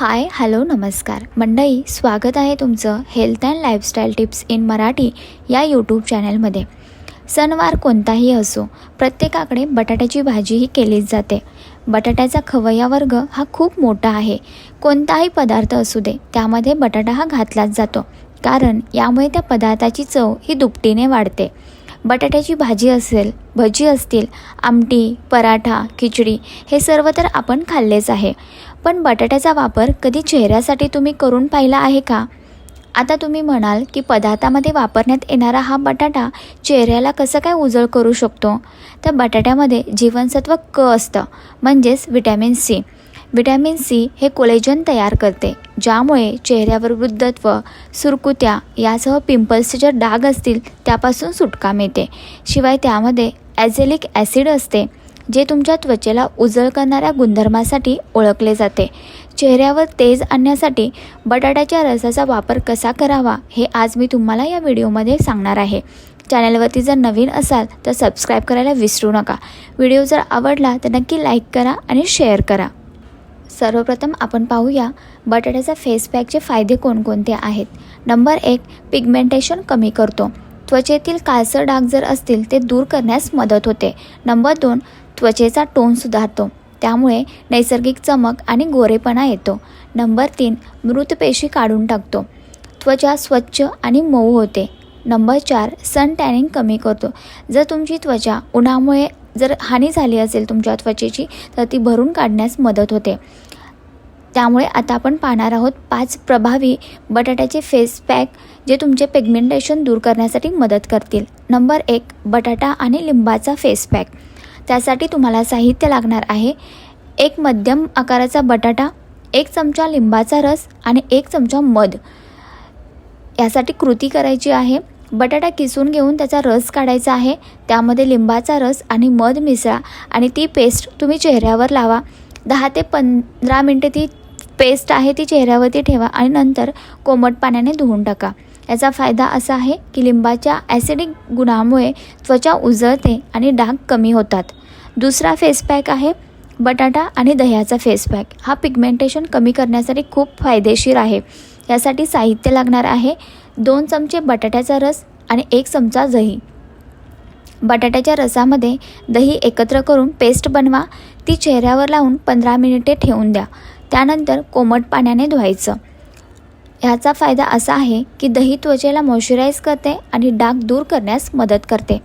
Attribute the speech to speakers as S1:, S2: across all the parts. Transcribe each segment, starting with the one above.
S1: Hi hello नमस्कार. मंडई स्वागत आहे तुमचं health and lifestyle tips in Marathi या यूट्यूब चॅनलमध्ये सणवार कोणताही असो प्रत्येकाकडे बटाट्याची भाजीही केलीच जाते. बटाट्याचा खवय्या वर्ग हा खूप मोठा आहे. कोणताही पदार्थ असू दे त्यामध्ये बटाटा हा घातलाच जातो. कारण यामुळे त्या पदार्थाची चव ही दुपटीने वाढते. बटाट्याची भाजी असेल भजी असतील आमटी पराठा खिचडी हे सर्व तर आपण खाल्लेच आहे. पण बटाट्याचा वापर कधी चेहऱ्यासाठी तुम्ही करून पाहिला आहे का? आता तुम्ही म्हणाल की पदार्थामध्ये वापरण्यात येणारा हा बटाटा चेहऱ्याला कसं काय उजळ करू शकतो? तर बटाट्यामध्ये जीवनसत्व क असतं म्हणजेच विटॅमिन सी. विटॅमिन सी हे कोलेजन तयार करते ज्यामुळे चेहऱ्यावर वृद्धत्व सुरकुत्या यासह पिंपल्सचे जे डाग असतील त्यापासून सुटका मिळते. शिवाय त्यामध्ये ॲझेलिक ॲसिड असते जे तुमच्या त्वचेला उजळ करणाऱ्या गुणधर्मासाठी ओळखले जाते. चेहऱ्यावर तेज आणण्यासाठी बटाट्याच्या रसाचा वापर कसा करावा हे आज मी तुम्हाला या व्हिडिओमध्ये सांगणार आहे. चॅनलवरती जर नवीन असाल तर सबस्क्राईब करायला विसरू नका. व्हिडिओ जर आवडला तर नक्की लाईक करा आणि शेअर करा. सर्वप्रथम आपण पाहूया बटाट्याचा फेस पॅकचे फायदे कोणकोणते आहेत. नंबर एक पिगमेंटेशन कमी करतो. त्वचेतील काळसर डाग जर असतील ते दूर करण्यास मदत होते. नंबर दोन त्वचेचा टोन सुधारतो. त्यामुळे नैसर्गिक चमक आणि गोरेपणा येतो. नंबर तीन मृत पेशी काढून टाकतो. त्वचा स्वच्छ आणि मऊ होते. नंबर चार सन टॅनिंग कमी करतो. जर तुमची त्वचा उन्हामुळे जर हानी झाली असेल तुमच्या त्वचेची तर ती भरून काढण्यास मदत होते. त्यामुळे आता आपण पाहणार आहोत पाच प्रभावी बटाट्याचे फेस पॅक जे तुमचे पिगमेंटेशन दूर करण्यासाठी मदत करतील. नंबर एक बटाटा आणि लिंबाचा फेस पॅक त्यासाठी तुम्हाला साहित्य लागणार आहे. एक मध्यम आकाराचा बटाटा एक चमचा लिंबाचा रस आणि एक चमचा मध. यासाठी कृती करायची आहे. बटाटा किसून घेऊन त्याचा रस काढायचा आहे. त्यामध्ये लिंबाचा रस आणि मध मिसळा आणि ती पेस्ट तुम्ही चेहऱ्यावर लावा. दहा ते पंधरा मिनटे ती पेस्ट आहे ती चेहऱ्यावरती ठेवा आणि नंतर कोमट पाण्याने धुवून टाका. याचा फायदा असा आहे की लिंबाच्या ॲसिडिक गुणामुळे त्वचा उजळते आणि डाग कमी होतात. दुसरा फेस पॅक आहे बटाटा आणि दह्याचा फेस पॅक हा पिगमेंटेशन कमी करण्यासाठी खूप फायदेशीर आहे. यासाठी साहित्य लागणार आहे दोन चमचे बटाट्याचा रस आणि एक चमचा दही. बटाट्याच्या रसामध्ये दही एकत्र करून पेस्ट बनवा. ती चेहऱ्यावर लावून पंधरा मिनिटे ठेवून द्या. त्यानंतर कोमट पाण्याने धुवायचं. ह्याचा फायदा असा आहे की दही त्वचेला मॉइश्चराईज करते आणि डाग दूर करण्यास मदत करते.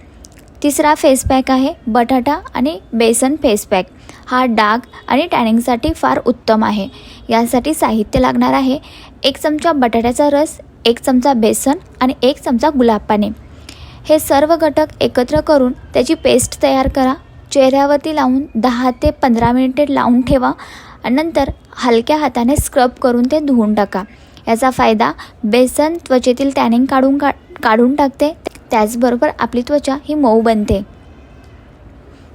S1: तिसरा फेस पॅक आहे बटाटा आणि बेसन फेस पॅक हा डाग आणि टॅनिंगसाठी फार उत्तम आहे. यासाठी साहित्य लागणार आहे एक चमचा बटाट्याचा रस एक चमचा बेसन आणि एक चमचा गुलाब पाणी. हे सर्व घटक एकत्र करून त्याची पेस्ट तयार करा चेहऱ्यावरती लावून दहा ते पंधरा मिनिटे लावून ठेवा आणि नंतर हलक्या हाताने स्क्रब करून ते धुवून टाका. याचा फायदा बेसन त्वचेतील टॅनिंग काढून का काढून टाकते. त्याचबरोबर आपली त्वचा ही मऊ बनते.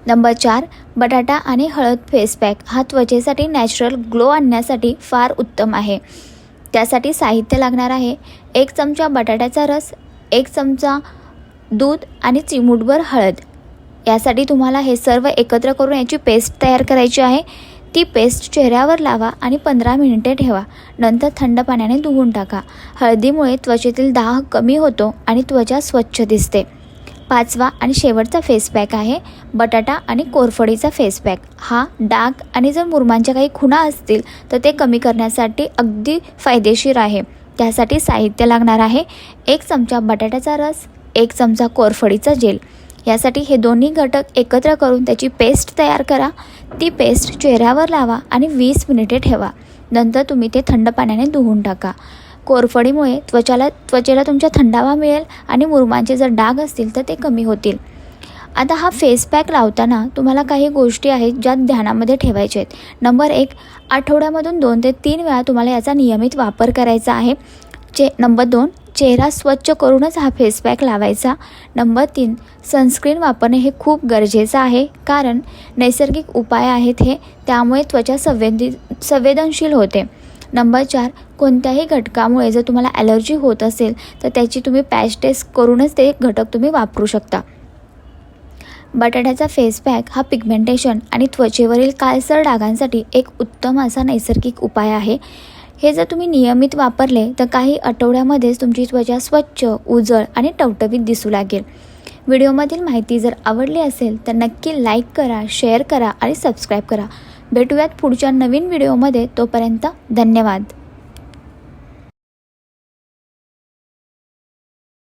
S1: नंबर चार बटाटा आणि हळद फेस पॅक हा त्वचेसाठी नॅचरल ग्लो आणण्यासाठी फार उत्तम आहे. त्यासाठी साहित्य लागणार आहे. एक चमचा बटाट्याचा रस एक चमचा दूध आणि चिमूटभर हळद. यासाठी तुम्हाला हे सर्व एकत्र करून याची पेस्ट तयार करायची आहे. ती पेस्ट चेहऱ्यावर लावा आणि पंधरा मिनिटे ठेवा. नंतर थंड पाण्याने धुवून टाका. हळदीमुळे त्वचेतील दाह कमी होतो आणि त्वचा स्वच्छ दिसते. पाचवा आणि शेवटचा फेस पॅक आहे. बटाटा आणि कोरफडीचा फेस पॅक हा डाग आणि जर मुरमांच्या काही खुणा असतील तर ते कमी करण्यासाठी अगदी फायदेशीर आहे. त्यासाठी साहित्य लागणार आहे. एक चमचा बटाट्याचा रस एक चमचा कोरफडीचा जेल. यासाठी हे दोन्ही घटक एकत्र करून त्याची पेस्ट तयार करा. ती पेस्ट चेहऱ्यावर लावा आणि वीस मिनिटे ठेवा. नंतर तुम्ही ते थंड पाण्याने धुवून टाका. कोरफडीमुळे त्वचाला त्वचेला तुमच्या थंडावा मिळेल आणि मुरमांचे जर डाग असतील तर ते कमी होतील. आता हा फेस पॅक लावताना तुम्हाला काही गोष्टी आहेत ज्या ध्यानामध्ये ठेवायच्या आहेत. नंबर एक आठवड्यामधून दोन ते तीन वेळा तुम्हाला याचा नियमित वापर करायचा आहे. चे नंबर दोन चेहरा स्वच्छ करूनच हा फेस पॅक लावायचा. नंबर तीन सनस्क्रीन वापरणे हे खूप गरजेचं आहे कारण नैसर्गिक उपाय आहेत हे त्यामुळे त्वचा संवेदी संवेदनशील होते. नंबर चार कोणत्याही घटकामुळे जर तुम्हाला ॲलर्जी होत असेल तर त्याची तुम्ही पॅच टेस्ट करूनच ते घटक तुम्ही वापरू शकता. बटाट्याचा फेस पॅक हा पिगमेंटेशन आणि त्वचेवरील काळसर डागांसाठी एक उत्तम असा नैसर्गिक उपाय आहे. हे जर तुम्ही नियमित वापरले तर काही आठवड्यामध्येच तुमची त्वचा स्वच्छ उजळ आणि टवटवीत दिसू लागेल. व्हिडिओमधील माहिती जर आवडली असेल तर नक्की लाईक करा शेअर करा आणि सबस्क्राईब करा. भेटूयात पुढच्या नवीन व्हिडिओमध्ये. तोपर्यंत धन्यवाद.